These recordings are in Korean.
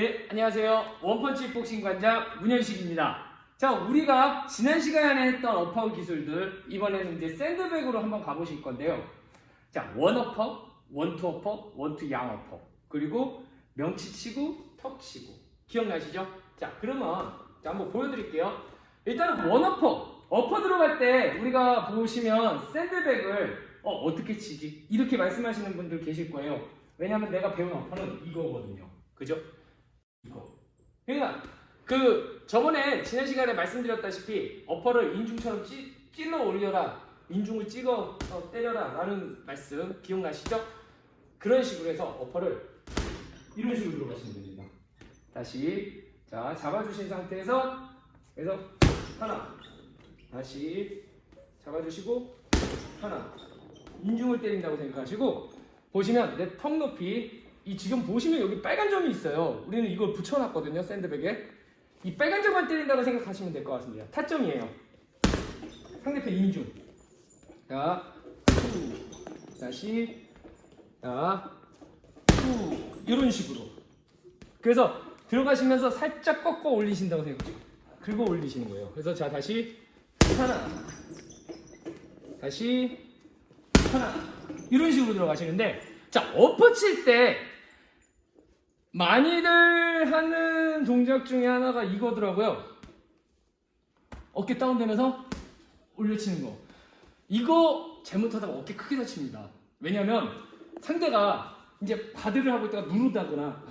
네, 안녕하세요. 원펀치 복싱 관장 문현식입니다. 자, 우리가 지난 시간에 했던 어퍼 기술들 이번에는 이제 샌드백으로 한번 가보실 건데요. 자, 원 어퍼, 원투 어퍼, 원투 양 어퍼, 그리고 명치 치고, 턱 치고. 기억나시죠? 자, 그러면 자, 한번 보여드릴게요. 일단은 원 어퍼, 어퍼 들어갈 때 우리가 보시면 샌드백을 어, 어떻게 치지? 이렇게 말씀하시는 분들 계실 거예요. 왜냐하면 내가 배운 어퍼는 이거거든요. 그죠? 그러니까 그 저번에 지난 시간에 말씀드렸다시피 어퍼를 인중처럼 찌, 찔러 올려라. 인중을 찍어 어, 때려라 라는 말씀 기억나시죠? 그런 식으로 해서 어퍼를 이런 식으로 들어가시면 됩니다. 다시 자 잡아주신 상태에서 그래서 하나. 다시 잡아주시고 하나. 인중을 때린다고 생각하시고 보시면 내 턱 높이 이 지금 보시면 여기 빨간 점이 있어요. 우리는 이걸 붙여놨거든요 샌드백에. 이 빨간 점만 때린다고 생각하시면 될 것 같습니다. 타점이에요. 상대편 인중. 자, 후. 다시, 자, 후. 이런 식으로. 그래서 들어가시면서 살짝 꺾어 올리신다고 생각해요. 긁어 올리시는 거예요. 그래서 자 다시 하나, 다시 하나 이런 식으로 들어가시는데 자 엎어 칠 때 많이들 하는 동작 중에 하나가 이거더라고요. 어깨 다운되면서 올려치는 거. 이거 잘못하다가 어깨 크게 다칩니다. 왜냐면 상대가 이제 바드를 하고 있다가 누르다거나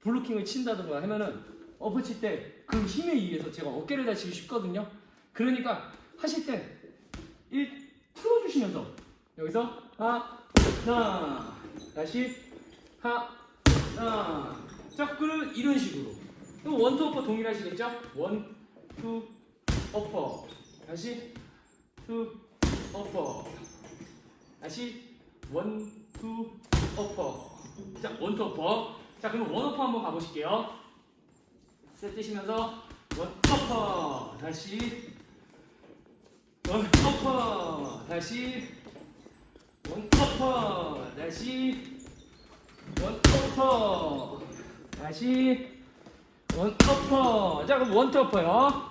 블로킹을 친다거나 하면은 엎어 칠 때 그 힘에 의해서 제가 어깨를 다치기 쉽거든요. 그러니까 하실 때 일 틀어주시면서 여기서 하나 다시 하나 자 그럼 이런 식으로. 또 원투 어퍼 동일하시겠죠? 원투 어퍼 다시 투 어퍼 다시 원투 어퍼 자 원투 어퍼 자 그럼 원 어퍼 한번 가보실게요. 셋 뜨시면서 원 어퍼 다시 원 어퍼 다시 원 어퍼 다시 원 어퍼 다시 원 어퍼. 자 그럼 원투 어퍼요.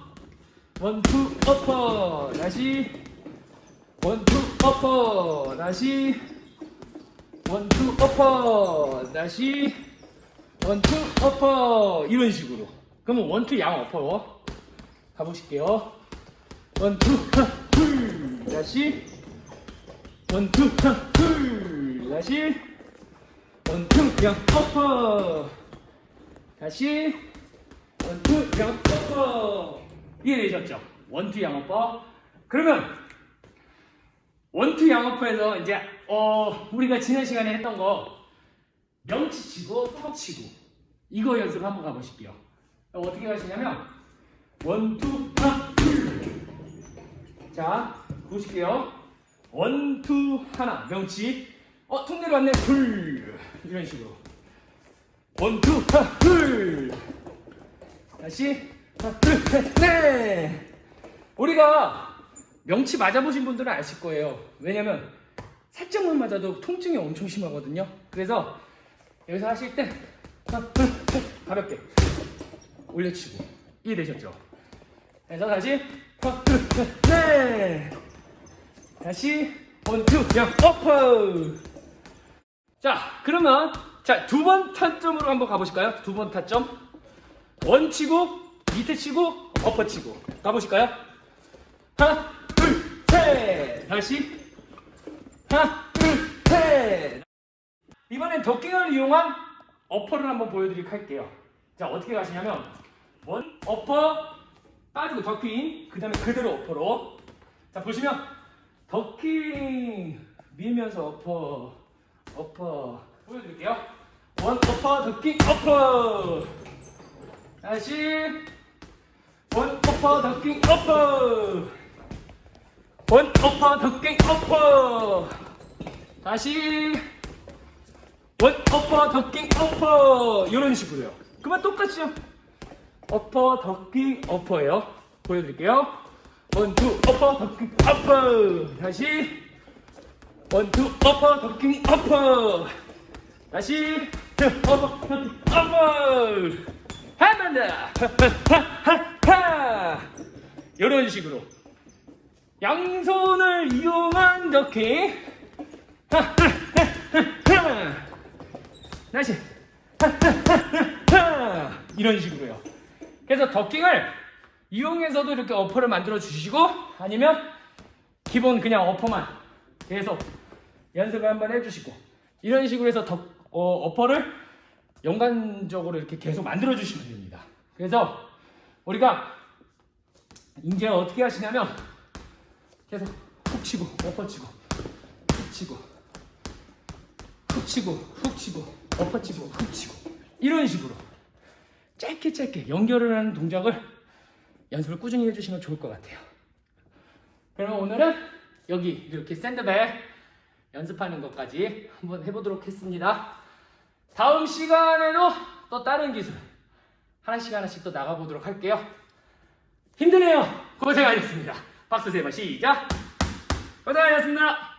원투 어퍼. 다시 원투 어퍼. 다시 원투 어퍼. 다시 원투 어퍼. 이런 식으로. 그러면 원투 양 어퍼 가보실게요. 원투 하풀 다시 원투 하풀 다시 원투 양 어퍼 다시 원투 양 어퍼 이해되셨죠? 원투 양 어퍼 그러면 원투 양 어퍼에서 이제 어 우리가 지난 시간에 했던 거 명치 치고 턱 치고 이거 연습 한번 가보실게요 어떻게 가시냐면 원투 하풀 자, 보실게요. 원, 투, 하나. 명치. 어, 통 내려왔네. 둘. 이런 식으로. 원, 투, 하, 둘. 다시. 넷. 우리가 명치 맞아보신 분들은 아실 거예요. 왜냐면 살짝만 맞아도 통증이 엄청 심하거든요. 그래서 여기서 하실 때. 가볍게 올려치고. 이해되셨죠? 그래서 다시 둘셋넷 다시 원투 양 어퍼 자 그러면 자 두 번 타점으로 한번 가보실까요? 두 번 타점. 원 치고 밑에 치고 어퍼 치고. 가보실까요? 하나 둘 셋! 다시. 하나 둘 셋! 이번엔 덕킹을 이용한 어퍼를 한번 보여드리도록 할게요. 자 어떻게 가시냐면 원 어퍼 빠지고 더킹 그 다음에 그대로 어퍼로. 자 보시면 더킹 밀면서 어퍼 어퍼 보여드릴게요. 원 어퍼 더킹 어퍼 다시. 원 어퍼 더킹 어퍼 원 어퍼 더킹 어퍼 다시. 원 어퍼 더킹 어퍼 이런 식으로요. 그만 똑같이요. 어퍼 덕킹 어퍼예요. 보여드릴게요. 원투 어퍼 덕킹 어퍼 다시. 원투 어퍼 덕킹 어퍼 다시 어퍼 덕킹 어퍼 한번 더. 하하하하. 이런 식으로 양손을 이용한 덕킹. 다시. 이런 식으로요. 그래서 덕킹을 이용해서도 이렇게 어퍼를 만들어 주시고 아니면 기본 그냥 어퍼만 계속 연습을 한번 해주시고 이런 식으로 해서 덕, 어, 어퍼를 연관적으로 이렇게 계속 만들어 주시면 됩니다. 그래서 우리가 이제 어떻게 하시냐면 계속 훅 치고 어퍼 치고 훅 치고 훅 치고 훅 치고 엎어 치고 훅 치고 이런 식으로 짧게 짧게 연결을 하는 동작을 연습을 꾸준히 해주시면 좋을 것 같아요. 그러면 오늘은 여기 이렇게 샌드백 연습하는 것까지 한번 해보도록 했습니다. 다음 시간에도 또 다른 기술 하나씩 하나씩 또 나가보도록 할게요. 힘드네요. 고생하셨습니다. 박수 세 번 시작. 고생하셨습니다.